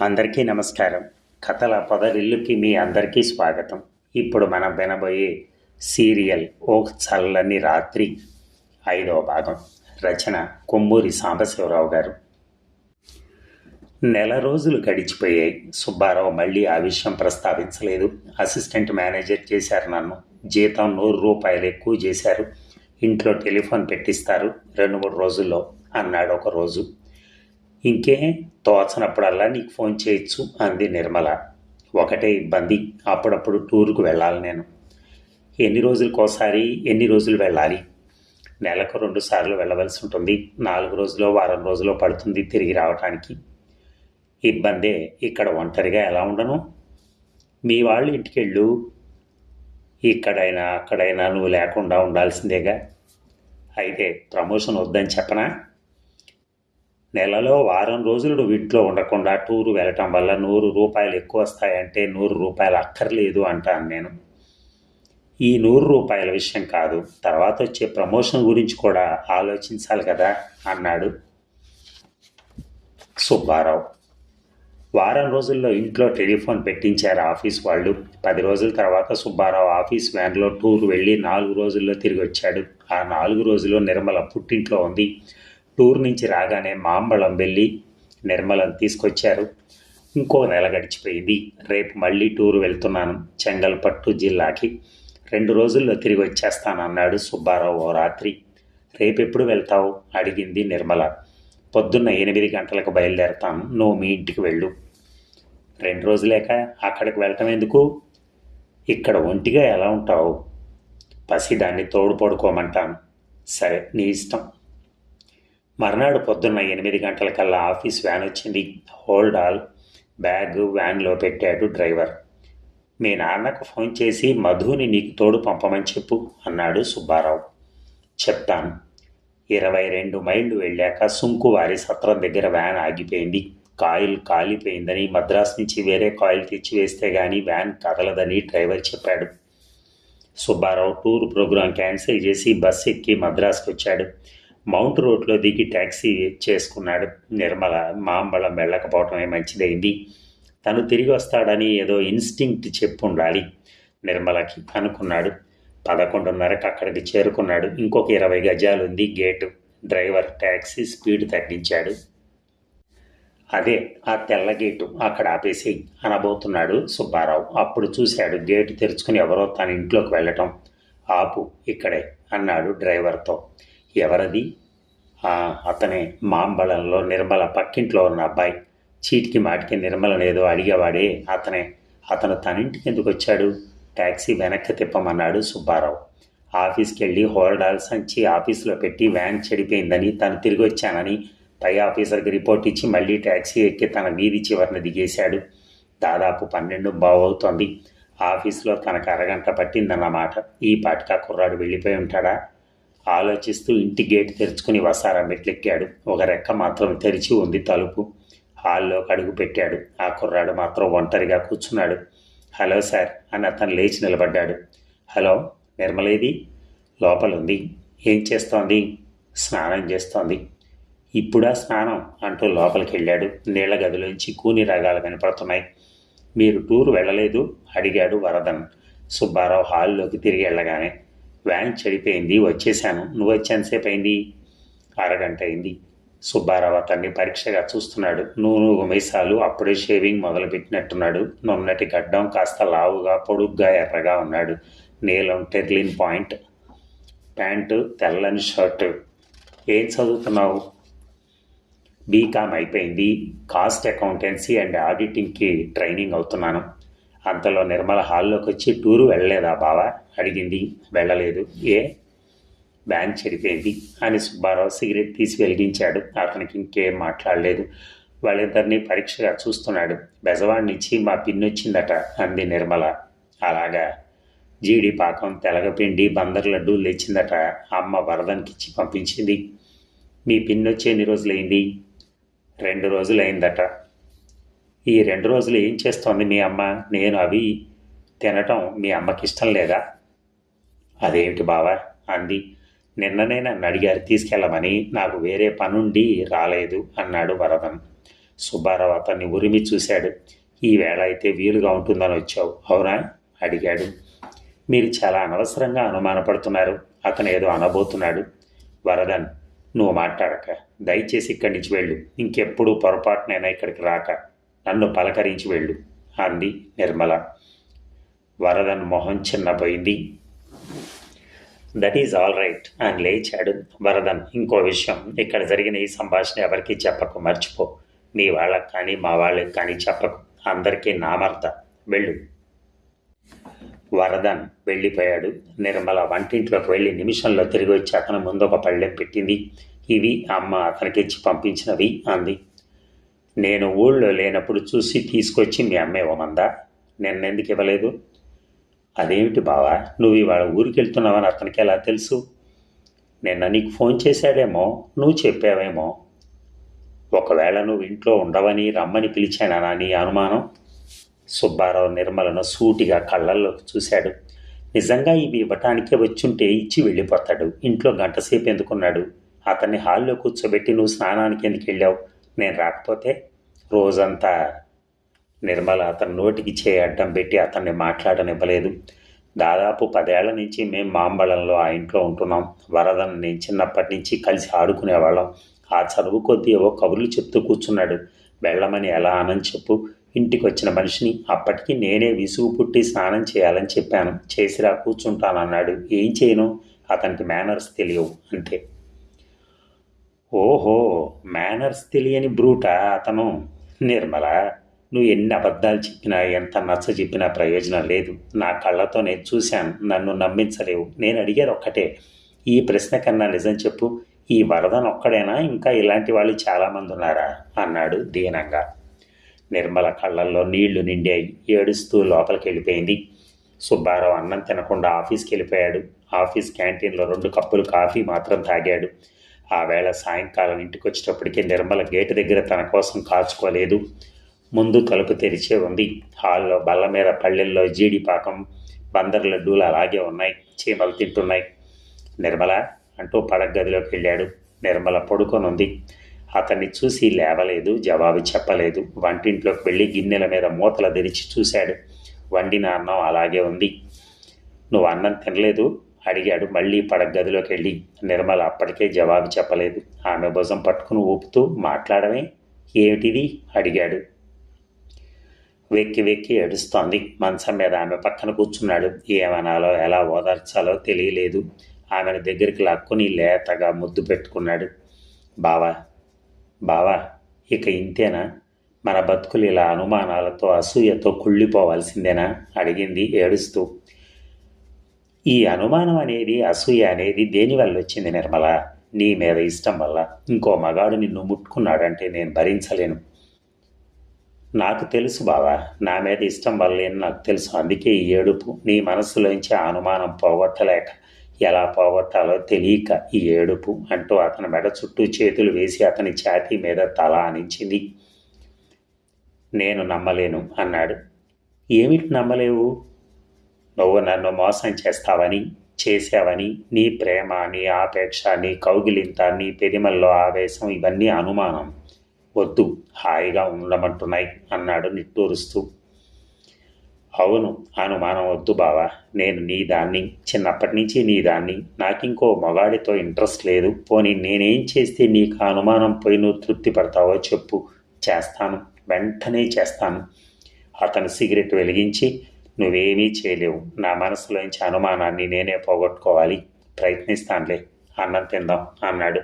అందరికీ నమస్కారం. కథల పొదరిల్లుకి మీ అందరికీ స్వాగతం. ఇప్పుడు మనం వినబోయే సీరియల్ ఓ చల్లని రాత్రి ఐదవ భాగం. రచన కొమ్మూరి సాంబశివరావు గారు. నెల రోజులు గడిచిపోయాయి. సుబ్బారావు మళ్ళీ ఆ విషయం ప్రస్తావించలేదు. అసిస్టెంట్ మేనేజర్ చేశారు నన్ను. జీతం నూరు రూపాయలు ఎక్కువ చేశారు. ఇంట్లో టెలిఫోన్ పెట్టిస్తారు. రెండు మూడు రోజుల్లో అన్నాడు ఒక రోజు. ఇంకే తోచనప్పుడల్లా నీకు ఫోన్ చేయొచ్చు అంది నిర్మల. ఒకటే ఇబ్బంది. అప్పుడప్పుడు టూర్కు వెళ్ళాలి నేను. ఎన్ని రోజులకోసారి ఎన్ని రోజులు వెళ్ళాలి? నెలకు రెండు సార్లు వెళ్ళవలసి ఉంటుంది. నాలుగు రోజులు వారం రోజులు పడుతుంది తిరిగి రావటానికి. ఇబ్బందే. ఇక్కడ ఒంటరిగా ఎలా ఉండను? మీ వాళ్ళు ఇంటికెళ్ళు. ఇక్కడైనా అక్కడైనా నువ్వు లేకుండా ఉండాల్సిందేగా? అయితే ప్రమోషన్ వద్దని చెప్పనా? నెలలో వారం రోజులు నువ్వు ఇంట్లో ఉండకుండా టూరు వెళ్ళటం వల్ల నూరు రూపాయలు ఎక్కువ వస్తాయంటే నూరు రూపాయలు అక్కర్లేదు అంటాను నేను. ఈ నూరు రూపాయల విషయం కాదు. తర్వాత వచ్చే ప్రమోషన్ గురించి కూడా ఆలోచించాలి కదా అన్నాడు సుబ్బారావు. వారం రోజుల్లో ఇంట్లో టెలిఫోన్ పెట్టించారు ఆఫీస్ వాళ్ళు. పది రోజుల తర్వాత సుబ్బారావు ఆఫీస్ వ్యాన్లో టూర్ వెళ్ళి నాలుగు రోజుల్లో తిరిగి వచ్చాడు. ఆ నాలుగు రోజుల్లో నిర్మల పుట్టింట్లో ఉంది. టూర్ నుంచి రాగానే మాంబళం వెళ్ళి నిర్మలం తీసుకొచ్చారు. ఇంకో నెల గడిచిపోయింది. రేపు మళ్ళీ టూర్ వెళ్తున్నాను చెంగల్పట్టు జిల్లాకి. రెండు రోజుల్లో తిరిగి వచ్చేస్తానన్నాడు సుబ్బారావు ఓ రాత్రి. రేపెప్పుడు వెళ్తావు? అడిగింది నిర్మల. పొద్దున్న ఎనిమిది గంటలకు బయలుదేరతాను. నువ్వు మీ ఇంటికి వెళ్ళు. రెండు రోజులేక అక్కడికి వెళ్ళటం ఎందుకు? ఇక్కడ ఒంటిగా ఎలా ఉంటావు? పసి దాన్ని తోడు పడుకోమంటాను. సరే నీ ఇష్టం. మర్నాడు పొద్దున్న ఎనిమిది గంటలకల్లా ఆఫీస్ వ్యాన్ వచ్చింది. Hold all. బ్యాగ్ వ్యాన్లో పెట్టాడు డ్రైవర్. మీ నాన్నకు ఫోన్ చేసి మధుని నీకు తోడు పంపమని చెప్పు అన్నాడు సుబ్బారావు. చెప్తాను. ఇరవై రెండు మైళ్ళు వెళ్ళాక సుంకువారి సత్రం దగ్గర వ్యాన్ ఆగిపోయింది. కాయిల్ కాలిపోయిందని మద్రాస్ నుంచి వేరే కాయిల్ తెచ్చి వేస్తే గానీ వ్యాన్ కదలదని డ్రైవర్ చెప్పాడు. సుబ్బారావు టూర్ ప్రోగ్రాం క్యాన్సిల్ చేసి బస్ ఎక్కి మద్రాస్కి వచ్చాడు మౌంట్ రోడ్లో దిగి ట్యాక్సీ చేసుకున్నాడు నిర్మల. మాంబళం వెళ్ళకపోవటమే మంచిదైంది తను తిరిగి వస్తాడని ఏదో ఇన్స్టింక్ట్ చెప్పు ఉండాలి నిర్మలకి అనుకున్నాడు. పదకొండున్నరకు అక్కడికి చేరుకున్నాడు. ఇంకొక ఇరవై గజాలు ఉంది గేటు. డ్రైవర్ ట్యాక్సీ స్పీడ్ తగ్గించాడు. అదే ఆ తెల్ల గేటు అక్కడ ఆపేసి అనబోతున్నాడు సుబ్బారావు. అప్పుడు చూశాడు గేటు తెరుచుకుని ఎవరో తన ఇంట్లోకి వెళ్ళటం. ఆపు ఇక్కడే అన్నాడు డ్రైవర్తో. ఎవరది? "ఆ, అతనే మాంబళంలో నిర్మల పక్కింట్లో ఉన్న అబ్బాయి. చీటికి మాటికి నిర్మలనేదో అడిగేవాడే అతనే. అతను తన ఇంటికి ఎందుకు వచ్చాడు? ట్యాక్సీ వెనక్కి తిప్పమన్నాడు సుబ్బారావు. ఆఫీస్కి వెళ్ళి హోల్డాల్ సంచి ఆఫీసులో పెట్టి వ్యాన్ చెడిపోయిందని తను తిరిగి వచ్చానని పై ఆఫీసర్కి రిపోర్ట్ ఇచ్చి మళ్ళీ ట్యాక్సీ ఎక్కి తన వీధి చివరిన దిగేశాడు. దాదాపు పన్నెండు బావవుతోంది. ఆఫీస్లో తనకు అరగంట పట్టిందన్నమాట. ఈ పాటికి ఆ కుర్రాడు వెళ్ళిపోయి ఉంటాడా? ఆలోచిస్తూ ఇంటి గేట్ తెరుచుకుని వసారా మెట్లెక్కాడు. ఒక రెక్క మాత్రం తెరిచి ఉంది తలుపు. హాల్లో అడుగు పెట్టాడు. ఆ కుర్రాడు మాత్రం ఒంటరిగా కూర్చున్నాడు. హలో సార్ అని అతను లేచి నిలబడ్డాడు. హలో నిర్మలేది? లోపలుంది. ఏం చేస్తోంది? స్నానం చేస్తోంది. ఇప్పుడా స్నానం? అంటూ లోపలికి వెళ్ళాడు నీళ్ళ గదిలోంచి కూని రాగాలు కనపడుతున్నాయి. మీరు టూర్ వెళ్ళలేదు? అడిగాడు వరదన్. సుబ్బారావు హాల్లోకి తిరిగి వెళ్ళగానే. వ్యాన్ చెడిపోయింది వచ్చేశాను నువ్వు వచ్చేంతసేపు అయింది? అరగంట అయింది. సుబ్బారావు అతన్ని పరీక్షగా చూస్తున్నాడు. నూనె ఉమేసాలు అప్పుడే షేవింగ్ మొదలుపెట్టినట్టున్నాడు. నున్నటి గడ్డం కాస్త లావుగా పొడుగ్గా ఎర్రగా ఉన్నాడు. నీలం టెర్లిన్ పాయింట్ ప్యాంటు తెల్లని షర్టు. ఏం చదువుతున్నావు? బీకామ్ అయిపోయింది. కాస్ట్ అకౌంటెన్సీ అండ్ ఆడిటింగ్కి ట్రైనింగ్ అవుతున్నాను. అంతలో నిర్మల హాల్లోకి వచ్చి టూరు వెళ్ళలేదా బావా? అడిగింది. వెళ్ళలేదు. ఏ? బ్యాంక్ చెడిపోయింది అని సుబ్బారావు సిగరెట్ తీసి వెలిగించాడు. అతనికి ఇంకేం మాట్లాడలేదు. వాళ్ళిద్దరినీ పరీక్షగా చూస్తున్నాడు. బెజవాడినిచ్చి మా పిన్నొచ్చిందట అంది నిర్మల. అలాగా? జీడి పాకం తెలగపిండి బందర్ లడ్డు లేచిందట అమ్మ వరదనికిచ్చి పంపించింది. మీ పిన్నొచ్చి ఎన్ని రోజులైంది? రెండు రోజులైందట. ఈ రెండు రోజులు ఏం చేస్తోంది మీ అమ్మ? నేను అవి తినటం మీ అమ్మకి ఇష్టం లేదా? అదేమిటి బావా? అంది. నిన్ననే నన్ను అడిగారు తీసుకెళ్ళమని. నాకు వేరే పనుండి రాలేదు అన్నాడు వరదన్ సుబ్బారావు అతన్ని ఉరిమి చూశాడు. ఈ వేళ అయితే వీలుగా ఉంటుందని వచ్చావు. అవునా? అడిగాడు. మీరు చాలా అనవసరంగా అనుమానపడుతున్నారు. అతను ఏదో అనబోతున్నాడు. వరదన్ నువ్వు మాట్లాడక. దయచేసి ఇక్కడి నుంచి వెళ్ళు. ఇంకెప్పుడు పొరపాటునైనా ఇక్కడికి రాక. నన్ను పలకరించి వెళ్ళు అంది నిర్మల. వరదన్ మొహం చిన్నపోయింది దట్ ఈజ్ ఆల్ రైట్ అని లేచాడు వరదన్. ఇంకో విషయం ఇక్కడ జరిగిన ఈ సంభాషణ ఎవరికి చెప్పకు మర్చిపో. మీ వాళ్ళకి కానీ మా వాళ్ళకి కానీ చెప్పకు. అందరికీ నామర్త వెళ్ళు. వరదన్ వెళ్ళిపోయాడు. నిర్మల వంటింట్లోకి వెళ్ళి నిమిషంలో తిరిగి వచ్చి అతని ముందు ఒక పళ్ళెం పెట్టింది. ఇవి అమ్మ అతనికిచ్చి పంపించినవి అంది. నేను ఊళ్ళో లేనప్పుడు చూసి తీసుకొచ్చి మీ అమ్మ ఇవ్వమందా నిన్నెందుకు ఇవ్వలేదు? అదేమిటి బావా? నువ్వు ఇవాళ ఊరికి వెళ్తున్నావని అతనికి ఎలా తెలుసు? నిన్న నీకు ఫోన్ చేశాడేమో నువ్వు చెప్పావేమో. ఒకవేళ నువ్వు ఇంట్లో ఉండవని రమ్మని పిలిచానా నీ అనుమానం? సుబ్బారావు నిర్మలను సూటిగా కళ్ళల్లోకి చూశాడు. నిజంగా ఇవి ఇవ్వటానికే వచ్చుంటే ఇచ్చి వెళ్ళిపోతాడు. ఇంట్లో గంటసేపు ఎందుకున్నాడు? అతన్ని హాల్లో కూర్చోబెట్టి నువ్వు స్నానానికి ఎందుకు వెళ్ళావు? నేను రాకపోతే రోజంతా నిర్మల అతని నోటికి చేయి అడ్డం పెట్టి అతన్ని మాట్లాడనివ్వలేదు. దాదాపు పదేళ్ళ నుంచి మేము మాంబళంలో ఆ ఇంట్లో ఉంటున్నాం. వరదన్ నేను చిన్నప్పటి నుంచి కలిసి ఆడుకునేవాళ్ళం. ఆ చదువు కొద్దీ ఏవో కబుర్లు చెప్తూ కూర్చున్నాడు. వెళ్ళమని ఎలా అనని చెప్పు. ఇంటికి వచ్చిన మనిషిని అప్పటికి నేనే విసుగు పుట్టి స్నానం చేయాలని చెప్పాను. చేసిరా కూర్చుంటానన్నాడు. ఏం చేయను? అతనికి మేనర్స్ తెలియవు. అంతే. ఓహో మేనర్స్ తెలియని బ్రూటా అతను? నిర్మల నువ్వు ఎన్ని అబద్ధాలు చెప్పినా ఎంత నచ్చ చెప్పినా ప్రయోజనం లేదు. నా కళ్ళతో నేను చూశాను నన్ను నమ్మించలేవు. నేను అడిగేది ఒక్కటే ఈ ప్రశ్న కన్నా నిజం చెప్పు. ఈ వరదను ఒక్కడేనా? ఇంకా ఇలాంటి వాళ్ళు చాలామంది ఉన్నారా? అన్నాడు దీనంగా. నిర్మల కళ్ళల్లో నీళ్ళు నిండాయి. ఏడుస్తూ లోపలికి వెళ్ళిపోయింది సుబ్బారావు అన్నం తినకుండా ఆఫీస్కి వెళ్ళిపోయాడు ఆఫీస్ క్యాంటీన్లో రెండు కప్పులు కాఫీ మాత్రం తాగాడు. ఆ వేళ సాయంకాలం ఇంటికి వచ్చేటప్పటికి నిర్మల గేటు దగ్గర తన కోసం కాచుకోలేదు. ముందు తలుపు తెరిచే ఉంది. హాల్లో బల్ల మీద పళ్ళెల్లో జీడిపాకం బందర్ లడ్డూలు అలాగే ఉన్నాయి. చీమలు తింటున్నాయి. నిర్మల అంటూ పడగదిలోకి వెళ్ళాడు. నిర్మల పడుకొని ఉంది అతన్ని చూసి లేవలేదు జవాబు చెప్పలేదు. వంటింట్లోకి వెళ్ళి గిన్నెల మీద మూతలు తెరిచి చూశాడు. వండిన అన్నం అలాగే ఉంది. నువ్వు అన్నం తినలేదు? అడిగాడు. మళ్ళీ పడగదిలోకి వెళ్ళి నిర్మల అప్పటికే జవాబు చెప్పలేదు. ఆమె భుజం పట్టుకుని ఊపుతూ మాట్లాడమే ఏమిటిది? అడిగాడు. వెక్కి వెక్కి ఏడుస్తోంది. మంచం మీద ఆమె పక్కన కూర్చున్నాడు. ఏమనాలో ఎలా ఓదార్చాలో తెలియలేదు. ఆమెను దగ్గరికి లాక్కుని లేతగా ముద్దు పెట్టుకున్నాడు. బావా బావా ఇక ఇంతేనా? మన బతుకులు ఇలా అనుమానాలతో అసూయతో కుళ్ళిపోవాల్సిందేనా? అడిగింది ఏడుస్తూ. ఈ అనుమానం అనేది అసూయ అనేది దేనివల్ల వచ్చింది నిర్మల? నీ మీద ఇష్టం వల్ల. ఇంకో మగాడు నిన్ను ముట్టుకున్నాడంటే నేను భరించలేను. నాకు తెలుసు బావా నా మీద ఇష్టం వల్లేని నాకు తెలుసు. అందుకే ఈ ఏడుపు నీ మనసులోంచి ఆ అనుమానం పోగొట్టలేక ఎలా పోగొట్టాలో తెలియక ఈ ఏడుపు అంటూ అతని మెడ చుట్టూ చేతులు వేసి అతని ఛాతీ మీద తల అనించింది నేను నమ్మలేను అన్నాడు. ఏమిటి నమ్మలేవు? నువ్వు నన్ను మోసం చేస్తావని చేశావని నీ ప్రేమ నీ ఆపేక్ష నీ కౌగిలింత నీ పెరిమల్లో ఆవేశం ఇవన్నీ అనుమానం. వద్దు హాయిగా ఉండమంటున్నాయి అన్నాడు నిట్టూరుస్తూ. అవును అనుమానం వద్దు బావా. నేను నీ దాన్ని చిన్నప్పటి నుంచి నీ దాన్ని నాకింకో మగాడితో ఇంట్రెస్ట్ లేదు. పోనీ నేనేం చేస్తే నీకు అనుమానం పోయి నువ్వు తృప్తి పడతావో చెప్పు. చేస్తాను వెంటనే చేస్తాను. అతను సిగరెట్ వెలిగించి నువ్వేమీ చేయలేవు. నా మనసులోంచి అనుమానాన్ని నేనే పోగొట్టుకోవాలి. ప్రయత్నిస్తానులే. అన్నం తిందాం అన్నాడు.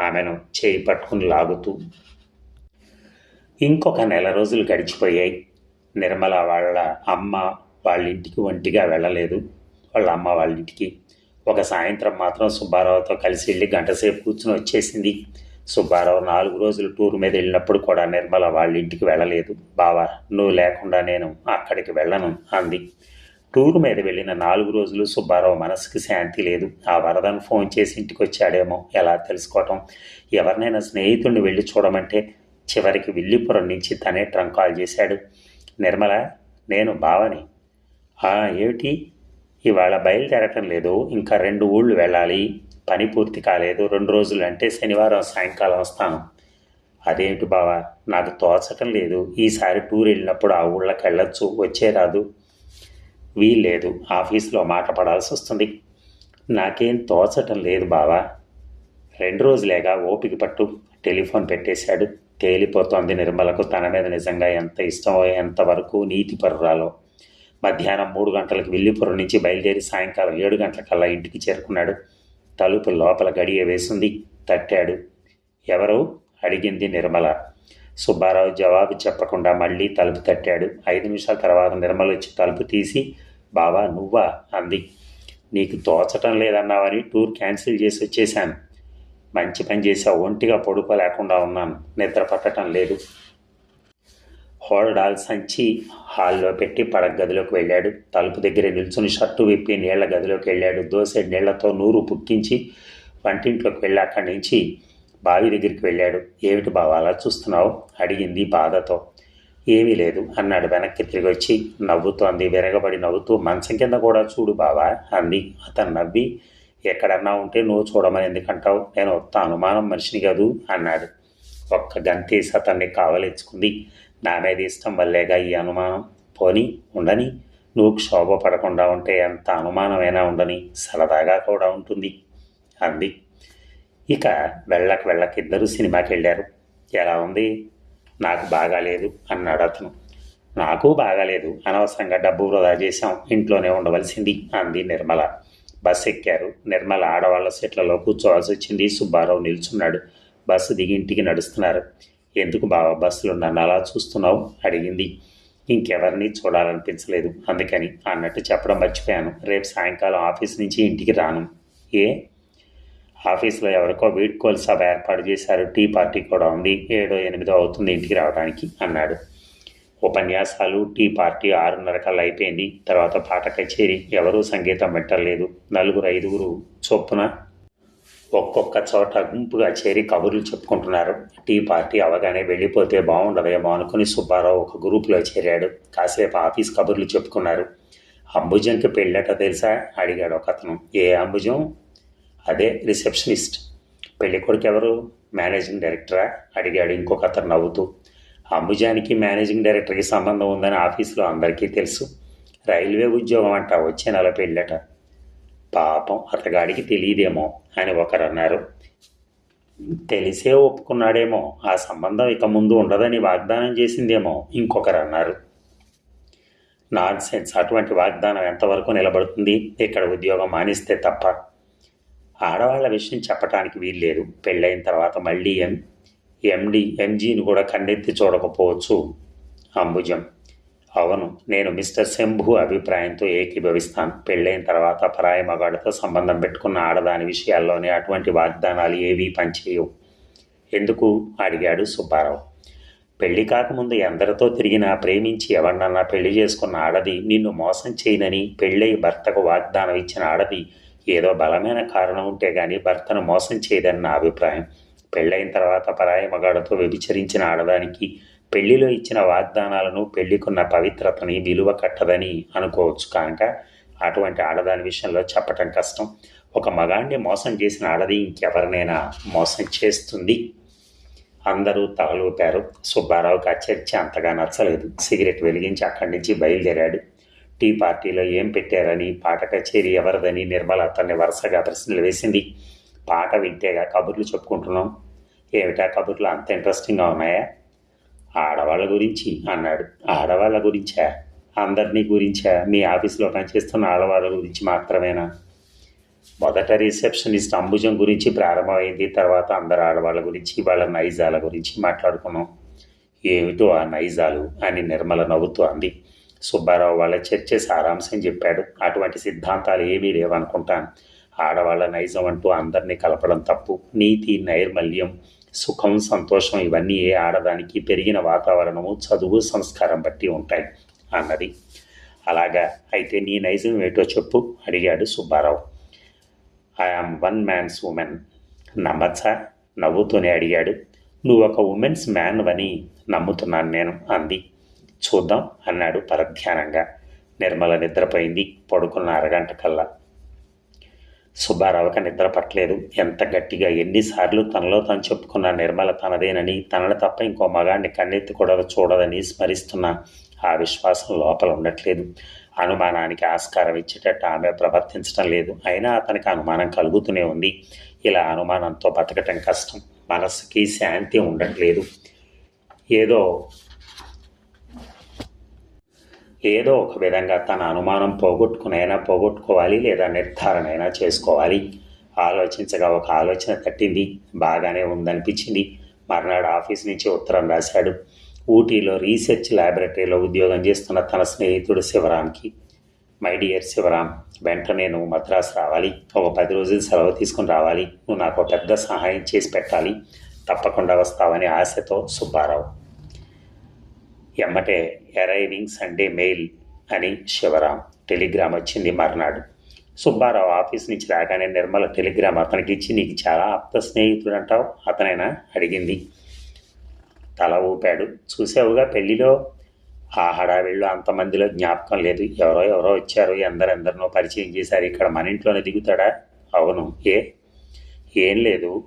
ఆమెను చేయి పట్టుకుని లాగుతూ. ఇంకొక నెల రోజులు గడిచిపోయాయి. నిర్మల వాళ్ళ అమ్మ వాళ్ళ ఇంటికి ఒంటిగా వెళ్ళలేదు. వాళ్ళ అమ్మ వాళ్ళ ఇంటికి ఒక సాయంత్రం మాత్రం సుబ్బారావుతో కలిసి వెళ్ళి గంటసేపు కూర్చుని వచ్చేసింది. సుబ్బారావు నాలుగు రోజులు టూర్ మీద వెళ్ళినప్పుడు కూడా నిర్మల వాళ్ళ ఇంటికి వెళ్ళలేదు. బావా నువ్వు లేకుండా నేను అక్కడికి వెళ్ళను అంది. టూర్ మీద వెళ్ళిన నాలుగు రోజులు సుబ్బారావు మనసుకి శాంతి లేదు. ఆ వరదను ఫోన్ చేసి ఇంటికి వచ్చాడేమో ఎలా తెలుసుకోవటం? ఎవరినైనా స్నేహితుడిని వెళ్ళి చూడమంటే చివరికి విల్లిపురం నుంచి తనే ట్రంక్ కాల్ చేశాడు. నిర్మల నేను బావని. ఏమిటి? ఇవాళ బయలుదేరటం లేదు. ఇంకా రెండు ఊళ్ళు వెళ్ళాలి. పని పూర్తి కాలేదు. రెండు రోజులు అంటే శనివారం సాయంకాలం వస్తాను. అదేమిటి బావా? నాకు తోచటం లేదు. ఈసారి టూర్ వెళ్ళినప్పుడు ఆ ఊళ్ళకి వెళ్ళొచ్చు. వచ్చే రాదు. వీల్లేదు ఆఫీస్లో మాట పడాల్సి వస్తుంది. నాకేం తోచటం లేదు బావా. రెండు రోజులేగా ఓపిక పట్టు. టెలిఫోన్ పెట్టేశాడు. తేలిపోతోంది నిర్మలకు. తన మీద నిజంగా ఎంత ఇష్టమో ఎంతవరకు నీతి పరురాలో. మధ్యాహ్నం మూడు గంటలకు విల్లిపురం నుంచి బయలుదేరి సాయంకాలం ఏడు గంటలకల్లా ఇంటికి చేరుకున్నాడు. తలుపు లోపల గడియ వేసింది. తట్టాడు. ఎవరు? అడిగింది నిర్మల. సుబ్బారావు జవాబు చెప్పకుండా మళ్ళీ తలుపు తట్టాడు. ఐదు నిమిషాల తర్వాత నిర్మల వచ్చి తలుపు తీసి బావా నువ్వా? అంది. నీకు తోచటం లేదన్నావని టూర్ క్యాన్సిల్ చేసి వచ్చేశాను. మంచి పని చేసావు ఒంటిగా పడుకోలేకుండా ఉన్నాను. నిద్ర పట్టడం లేదు. హోల్డాల్ సంచి హాల్లో పెట్టి పడక గదిలోకి వెళ్ళాడు. తలుపు దగ్గర నిల్చుని షర్టు విప్పి నీళ్ళ గదిలోకి వెళ్ళాడు. దోసె నీళ్ళతో నూరు పుక్కించి వంటింట్లోకి వెళ్ళి అక్కడి నుంచి బావి దగ్గరికి వెళ్ళాడు. ఏమిటి బావ అలా చూస్తున్నావు? అడిగింది బాధతో. ఏమీ లేదు అన్నాడు వెనక్కి తిరిగి వచ్చి. నవ్వుతోంది విరగబడి నవ్వుతూ మంచం కింద కూడా చూడు బావా అంది. అతను నవ్వి ఎక్కడన్నా ఉంటే నువ్వు చూడమని ఎందుకంటావు? నేను ఒక్క అనుమానం మనిషిని కాదు అన్నాడు. ఒక్క గంతేసి అతన్ని కావలించుకుంది. నా మీద ఇష్టం వల్లేగా ఈ అనుమానం. పోని ఉండని. నువ్వు క్షోభ పడకుండా ఉంటే ఎంత అనుమానమైనా ఉండని. సరదాగా కూడా ఉంటుంది. అంది. ఇక వెళ్ళక వెళ్ళక ఇద్దరు సినిమాకి వెళ్ళారు ఎలా ఉంది? నాకు బాగాలేదు అన్నాడు అతను. నాకు బాగాలేదు అనవసరంగా డబ్బు వృధా చేశాం. ఇంట్లోనే ఉండవలసింది అంది నిర్మల. బస్సు ఎక్కారు. నిర్మల ఆడవాళ్ళ సీట్లలో కూర్చోవాల్సి వచ్చింది. సుబ్బారావు నిల్చున్నాడు. బస్సు దిగి ఇంటికి నడుస్తున్నారు. ఎందుకు బావ బస్సులో నన్ను అలా చూస్తున్నావు? అడిగింది. ఇంకెవరిని చూడాలనిపించలేదు. అందుకని అన్నట్టు చెప్పడం మర్చిపోయాను. రేపు సాయంకాలం ఆఫీస్ నుంచి ఇంటికి రాను. ఏ? ఆఫీస్లో ఎవరికో వీడ్కోలు సభ ఏర్పాటు చేశారు. టీ పార్టీ కూడా ఉంది. ఏడో ఎనిమిదో అవుతుంది ఇంటికి రావడానికి అన్నాడు. ఉపన్యాసాలు టీ పార్టీ ఆరున్నర కల్లా అయిపోయింది. తర్వాత పాట కచేరీ. ఎవరూ సంగీతం పెట్టలేదు నలుగురు ఐదుగురు చొప్పున ఒక్కొక్క చోట గుంపుగా చేరి కబుర్లు చెప్పుకుంటున్నారు. టీ పార్టీ అవగానే వెళ్ళిపోతే బాగుండదేమో అనుకుని సుబ్బారావు ఒక గ్రూపులో చేరాడు. కాసేపు ఆఫీస్ కబుర్లు చెప్పుకున్నారు. అంబుజంకి పెళ్ళట తెలుసా? అడిగాడు ఒక అతను ఏ అంబుజం? అదే రిసెప్షనిస్ట్. పెళ్ళి కొడుకు ఎవరు? మేనేజింగ్ డైరెక్టరా? అడిగాడు ఇంకొక అతను నవ్వుతూ. అంబుజానికి మేనేజింగ్ డైరెక్టర్కి సంబంధం ఉందని ఆఫీసులో అందరికీ తెలుసు. రైల్వే ఉద్యోగం అంట వచ్చే నెల పెళ్ళట. పాపం అతగాడికి తెలియదేమో అని ఒకరు అన్నారు తెలిసే ఒప్పుకున్నాడేమో ఆ సంబంధం ఇక ముందు ఉండదని వాగ్దానం చేసిందేమో ఇంకొకరు అన్నారు నాన్ సెన్స్ అటువంటి వాగ్దానం ఎంతవరకు నిలబడుతుంది? ఇక్కడ ఉద్యోగం మానిస్తే తప్ప. ఆడవాళ్ళ విషయం చెప్పడానికి వీల్లేదు. పెళ్ళైన తర్వాత మళ్ళీ ఎం ఎండి ఎంజీని కూడా కన్నెత్తి చూడకపోవచ్చు. అంబుజం. అవును నేను మిస్టర్ శంభు అభిప్రాయంతో ఏకీభవిస్తాను. పెళ్ళైన తర్వాత పరాయి మగాడితో సంబంధం పెట్టుకున్న ఆడదాని విషయాల్లోనే అటువంటి వాగ్దానాలు ఏవీ పనిచేయవు. ఎందుకు? అడిగాడు సుబ్బారావు. పెళ్ళి కాకముందు ఎందరితో తిరిగినా ప్రేమించి ఎవరినన్నా పెళ్ళి చేసుకున్న ఆడది నిన్ను మోసం చేయనని పెళ్ళై భర్తకు వాగ్దానం ఇచ్చిన ఆడది ఏదో బలమైన కారణం ఉంటే గాని భర్తను మోసం చేయదని నా అభిప్రాయం. పెళ్ళైన తర్వాత పరాయి మగాడితో వ్యభిచరించిన ఆడదానికి పెళ్ళిలో ఇచ్చిన వాగ్దానాలను పెళ్ళికున్న పవిత్రతని విలువ కట్టదని అనుకోవచ్చు కనుక అటువంటి ఆడదాని విషయంలో చెప్పటం కష్టం. ఒక మగాణ్ణి మోసం చేసిన ఆడది ఇంకెవరినైనా మోసం చేస్తుంది? అందరూ తలలూపారు. సుబ్బారావుకి ఆ చర్చ అంతగా నచ్చలేదు. సిగరెట్ వెలిగించి అక్కడి నుంచి బయలుదేరాడు. టీ పార్టీలో ఏం పెట్టారని పాట కచేరీ ఎవరిదని నిర్మల అతన్ని వరుసగా ప్రశ్నలు వేసింది. పాట వింటేగా కబుర్లు చెప్పుకుంటున్నాం. ఏమిటా కబుర్లు? అంత ఇంట్రెస్టింగ్గా ఉన్నాయా? ఆడవాళ్ళ గురించి అన్నాడు. ఆడవాళ్ళ గురించా? అందరినీ గురించా? మీ ఆఫీస్లో పనిచేస్తున్న ఆడవాళ్ళ గురించి మాత్రమేనా? మొదట రిసెప్షనిస్ట్ అంబుజం గురించి ప్రారంభమైంది. తర్వాత అందరు ఆడవాళ్ళ గురించి వాళ్ళ నైజాల గురించి మాట్లాడుకున్నాం. ఏమిటో ఆ నైజాలు అని నిర్మల నవ్వుతూ అంది. సుబ్బారావు వాళ్ళ చర్చ సారాంశం చెప్పాడు. అటువంటి సిద్ధాంతాలు ఏమీ లేవనుకుంటాను. ఆడవాళ్ళ నైజం అంటూ అందరినీ కలపడం తప్పు. నీతి నైర్మల్యం సుఖం సంతోషం ఇవన్నీ ఏ ఆడదానికి పెరిగిన వాతావరణము చదువు సంస్కారం బట్టి ఉంటాయి అన్నది. అలాగా అయితే నీ నైజం ఏటో చెప్పు అడిగాడు Subbarao. I am one man's women నమ్మచ్చా? నవ్వుతూనే అడిగాడు. నువ్వు ఒక ఉమెన్స్ మ్యాన్ అని నమ్ముతున్నాను నేను అంది. చూద్దాం అన్నాడు పరధ్యానంగా. నిర్మల నిద్రపోయింది. పడుకున్న అరగంట కల్లా. సుబ్బారావుకి నిద్ర పట్టలేదు. ఎంత గట్టిగా ఎన్నిసార్లు తనలో తను చెప్పుకున్న నిర్మల తనదేనని తనని తప్ప ఇంకో మగాడిని కన్నెత్తి కూడా చూడదని స్మరిస్తున్న ఆ విశ్వాసం లోపల ఉండట్లేదు. అనుమానానికి ఆస్కారం ఇచ్చేటట్టు ఆమె ప్రవర్తించడం లేదు. అయినా అతనికి అనుమానం కలుగుతూనే ఉంది. ఇలా అనుమానంతో బతకటం కష్టం. మనస్సుకి శాంతి ఉండట్లేదు. ఏదో ఏదో ఒక విధంగా తన అనుమానం పోగొట్టుకునైనా పోగొట్టుకోవాలి లేదా నిర్ధారణ అయినా చేసుకోవాలి. ఆలోచించగా ఒక ఆలోచన తట్టింది. బాగానే ఉందనిపించింది. మర్నాడు ఆఫీస్ నుంచి ఉత్తరం రాశాడు. ఊటీలో రీసెర్చ్ ల్యాబొరేటరీలో ఉద్యోగం చేస్తున్న తన స్నేహితుడు శివరాంకి మై డియర్ శివరాం వెంటనే నువ్వు మద్రాసు రావాలి. ఒక పది రోజులు సెలవు తీసుకుని రావాలి. నువ్వు నాకు ఒక పెద్ద సహాయం చేసి పెట్టాలి. తప్పకుండా వస్తావని ఆశతో సుబ్బారావు ఎమ్మటే అరైవింగ్ సండే మెయిల్ అని శివరాం టెలిగ్రామ్ వచ్చింది మర్నాడు. సుబ్బారావు ఆఫీస్ నుంచి రాగానే నిర్మల టెలిగ్రామ్ అతనికి ఇచ్చి నీకు చాలా ఆప్త స్నేహితుడు అంటావు అతనైనా అడిగింది. తల ఊపాడు. చూసావుగా పెళ్ళిలో ఆ హడావిళ్ళు అంతమందిలో జ్ఞాపకం లేదు. ఎవరో ఎవరో వచ్చారు. ఎందరెందరినో పరిచయం చేశారు. ఇక్కడ మన ఇంట్లోనే దిగుతాడా? అవును. ఏ? ఏం లేదు.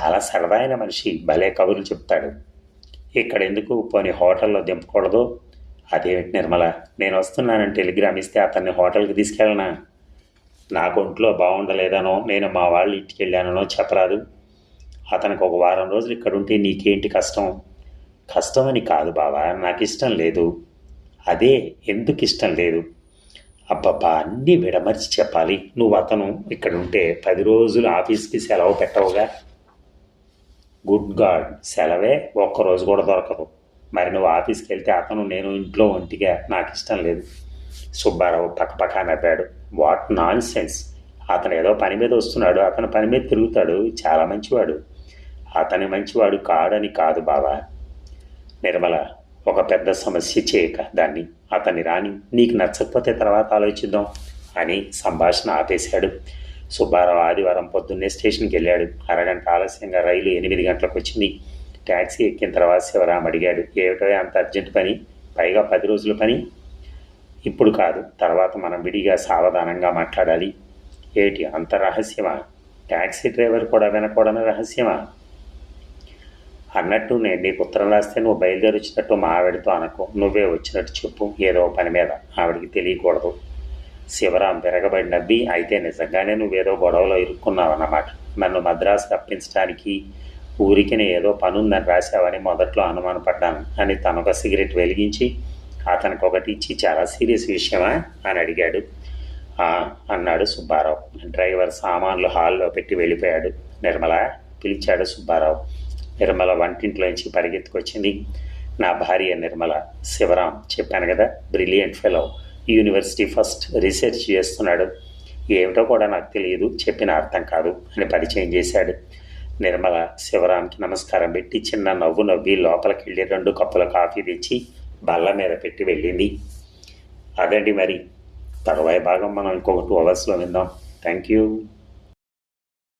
చాలా సరదాయిన మనిషి. భలే కబుర్లు చెప్తాడు. ఇక్కడ ఎందుకు పోనీ హోటల్లో దింపకూడదు? అదేమిటి నిర్మల నేను వస్తున్నానని టెలిగ్రామ్ ఇస్తే అతన్ని హోటల్కి తీసుకెళ్ళనా? నాకు ఒంట్లో బాగుండలేదనో నేను మా వాళ్ళ ఇంటికి వెళ్ళానో చెప్పరాదు. అతనికి ఒక వారం రోజులు ఇక్కడ ఉంటే నీకేంటి కష్టం? కష్టం అని కాదు బావా నాకు ఇష్టం లేదు. అదే ఎందుకు ఇష్టం లేదు? అబ్బబ్బా అన్నీ విడమర్చి చెప్పాలి. నువ్వు అతను ఇక్కడ ఉంటే పది రోజులు ఆఫీస్కి సెలవు పెట్టవుగా. గుడ్ గాడ్ సెలవే ఒక్కరోజు కూడా దొరకదు. మరి నువ్వు ఆఫీస్కి వెళ్తే అతను నేను ఇంట్లో ఒంటిగా నాకు ఇష్టం లేదు. సుబ్బారావు పక్కపక్క నవ్వాడు. వాట్ నాన్ సెన్స్ అతను ఏదో పని మీద వస్తున్నాడు అతను పని మీద తిరుగుతాడు చాలా మంచివాడు. అతని మంచివాడు కాడని కాదు బావా. నిర్మల ఒక పెద్ద సమస్య చేయక దాన్ని అతన్ని రాని నీకు నచ్చకపోతే తర్వాత ఆలోచిద్దాం అని సంభాషణ ఆపేశాడు. సుబ్బారావు ఆదివారం పొద్దున్నే స్టేషన్కి వెళ్ళాడు. అరగంట ఆలస్యంగా రైలు ఎనిమిది గంటలకు వచ్చింది. ట్యాక్సీ ఎక్కిన తర్వాత శివరాం అడిగాడు ఏమిటో అంత అర్జెంట్ పని? పైగా పది రోజుల పని? ఇప్పుడు కాదు తర్వాత మనం విడిగా సావధానంగా మాట్లాడాలి. ఏటి అంత రహస్యమా? ట్యాక్సీ డ్రైవర్ కూడా వినకూడని రహస్యమా? అన్నట్టు నేను నీకు ఉత్తరం రాస్తే నువ్వు బయలుదేరి వచ్చినట్టు మా ఆవిడతో అనుకో. నువ్వే వచ్చినట్టు చెప్పు ఏదో పని మీద ఆవిడికి తెలియకూడదు. శివరాం విరగబడి నవ్వి అయితే నిజంగానే నువ్వేదో గొడవలో ఇరుక్కున్నావన్నమాట. నన్ను మద్రాసు రప్పించడానికి ఊరికినే ఏదో పనుందని రాశావని మొదట్లో అనుమానపడ్డాను. అని తనొక సిగరెట్ వెలిగించి అతనికి ఒకటి ఇచ్చి చాలా సీరియస్ విషయమా? అని అడిగాడు. అన్నాడు సుబ్బారావు. డ్రైవర్ సామాన్లు హాల్లో పెట్టి వెళ్ళిపోయాడు. నిర్మల పిలిచాడు సుబ్బారావు. నిర్మల వంటింట్లోంచి పరిగెత్తుకొచ్చింది. నా భార్య నిర్మల శివరాం చెప్పాను కదా brilliant fellow. University first research చేస్తున్నాడు. ఏమిటో కూడా నాకు తెలియదు. చెప్పిన అర్థం కాదు. అని పరిచయం చేశాడు. నిర్మల శివరాంకి నమస్కారం పెట్టి చిన్న నవ్వు నవ్వి లోపలికి వెళ్ళి రెండు కప్పుల కాఫీ తెచ్చి బల్ల మీద పెట్టి వెళ్ళింది. అదండి మరి. తర్వాయి భాగం మనం ఇంకొక టూ అవర్స్లో విందాం. Thank you